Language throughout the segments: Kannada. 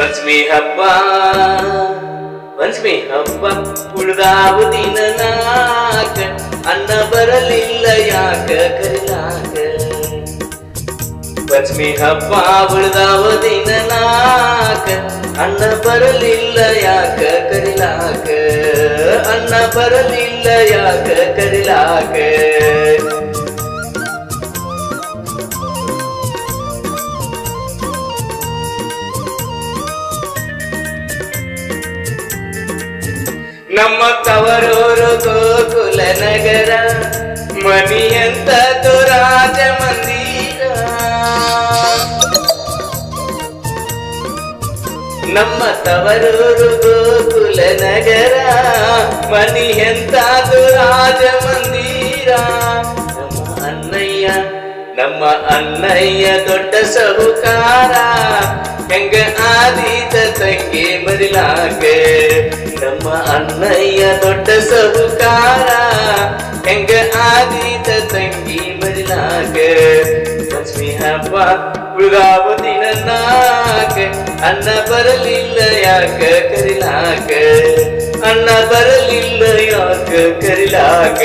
ಪಂಚಮಿ ಹಬ್ಬ ಪಂಚಮಿ ಹಬ್ಬ ಉಳಿದಾವ ದಿನ ನಾಕ ಅನ್ನ ಬರಲಿಲ್ಲ ಯಾಕ ಕರಿಲಾಕ ಪಂಚಮಿ ಹಬ್ಬ ಉಳಿದಾವ ದಿನ ನಾಕ ಅನ್ನ ಬರಲಿಲ್ಲ ಯಾಕ ಕರಿಲಾಕ ಅನ್ನ ಬರಲಿಲ್ಲ ಯಾಕ ಕರಿಲಾಕ ನಮ್ಮ ತವರೂರು ಗೋಕುಲ ನಗರ ಮನಿಯಂತ ರಾಜ ಮಂದಿರ ನಮ್ಮ ತವರೂರು ಗೋಕುಲ ನಗರ ಮನಿಯಂತ ರಾಜ ಮಂದಿರ ನಮ್ಮ ಅಣ್ಣಯ್ಯ ನಮ್ಮ ಅಣ್ಣಯ್ಯ ದೊಡ್ಡ ಸಹುಕಾರ ಹೆಂಗ ಆದೀತ ತಂಗಿ ಮರಿಲಾಕ ನಮ್ಮ ಅಣ್ಣಯ್ಯ ದೊಡ್ಡ ಸಹುಕಾರ ಹೆಂಗ ಆದೀತ ತಂಗಿ ಮರಿಲಾಕ ಲಕ್ಷ್ಮಿ ಹಬ್ಬ ಉಳ್ಗಾವ ದಿನ ನಾಕ ಅನ್ನ ಬರಲಿಲ್ಲ ಯಾಕ ಕರಿಲಾಕ ಅನ್ನ ಬರಲಿಲ್ಲ ಯಾಕ ಕರಿಲಾಕ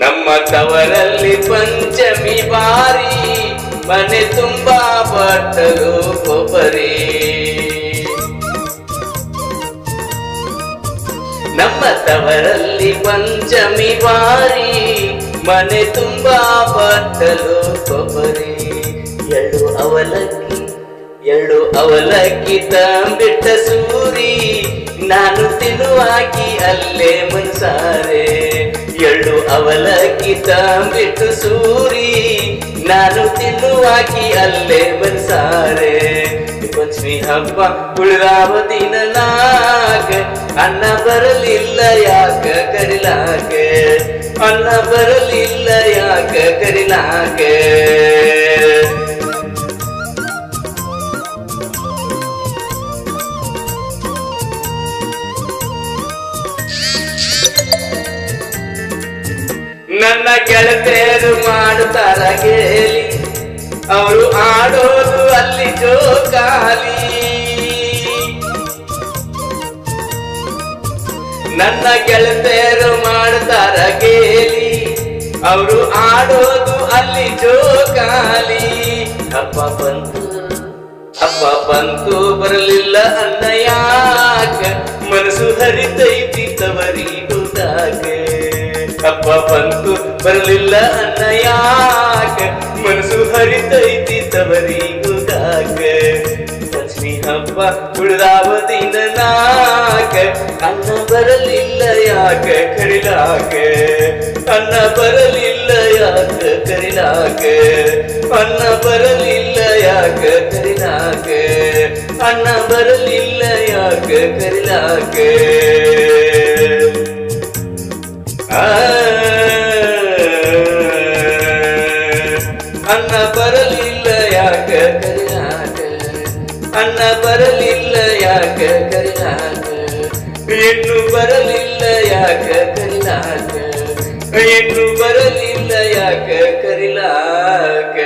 ನಮ್ಮ ತವರಲ್ಲಿ ಪಂಚಮಿ ಬಾರಿ, ಮನೆ ತುಂಬಾ ಬಟ್ಟಲು ಕೊಬ್ಬರಿ. ನಮ್ಮ ತವರಲ್ಲಿ ಪಂಚಮಿ ಬಾರಿ, ಮನೆ ತುಂಬಾ ಬಟ್ಟಲು ಕೊಬ್ಬರಿ. ಎಳ್ಳು ಅವಲಕ್ಕಿ ಎಳ್ಳು ಅವಲಕ್ಕಿ ತಂಬಿಟ್ಟ ಸೂರಿ, ನಾನು ತಿನ್ನುವಾಗಿ ಅಲ್ಲೇ ಮನ್ಸಾರೆ. ಎಳ್ಳು ಬಿಟ್ಟು ಸೂರಿ, ನಾನು ತಿನ್ನುವಾಕಿ ಅಲ್ಲೇ ಬರ್ಸಾರೆ ಪಂಚಮಿ ಹಬ್ಬ ಉಳಿದಾವ ದಿನ ನಾಗ, ಅನ್ನ ಬರಲಿಲ್ಲ ಯಾಕ ಕರಿಲಾಕೆ ಅನ್ನ ಬರಲಿಲ್ಲ ಯಾಕ ಕರಿಲಾಕ ನನ್ನ ಗೆಳತಿಯರು ಮಾಡುತ್ತಾರ ಗೇಲಿ ಅವರು ಆಡೋದು ಅಲ್ಲಿ ಜೋಕಾಲಿ. ನನ್ನ ಗೆಳತಿಯರು ಮಾಡುತ್ತಾರ ಗೇಲಿ ಅವರು ಆಡೋದು ಅಲ್ಲಿ ಜೋಕಾಲಿ. ಅಪ್ಪ ಬಂತು ಅಪ್ಪ ಬಂತು, ಬರಲಿಲ್ಲ ಅನ್ನ ಯಾಕ? ಮನಸ್ಸು ಹರಿತೈತಿ ತವರಿ ಬಂತು ಬರಲಿಲ್ಲ ಅನ್ನ ಯಾಕ ಮನಸ್ಸು ಹರಿತೈತಿ ತವರಿಗೂ ಕಾಕ ಲಕ್ಷ್ಮಿ ಹಬ್ಬ ಉಳಿದಾವ ದಿನ ನಾಕ ಅನ್ನ ಬರಲಿಲ್ಲ ಯಾಕ ಕರಿಲಾಕ ಅನ್ನ ಬರಲಿಲ್ಲ ಯಾಕ ಕರಿಲಾಕ ಅನ್ನ ಬರಲಿಲ್ಲ ಯಾಕ ಕರಿಲಾಕ ಅನ್ನ ಬರಲಿಲ್ಲ ಯಾಕ ಕರಿಲಾಕ ಅನ್ನ ಬರಲಿಲ್ಲ ಯಾಕ ಕರಿಲಾಕ ಹೆಣ್ಣು ಬರಲಿಲ್ಲ ಯಾಕ ಕರಿಲಾಕ ಹೆಣ್ಣು ಬರಲಿಲ್ಲ ಯಾಕ ಕರಿಲಾಕ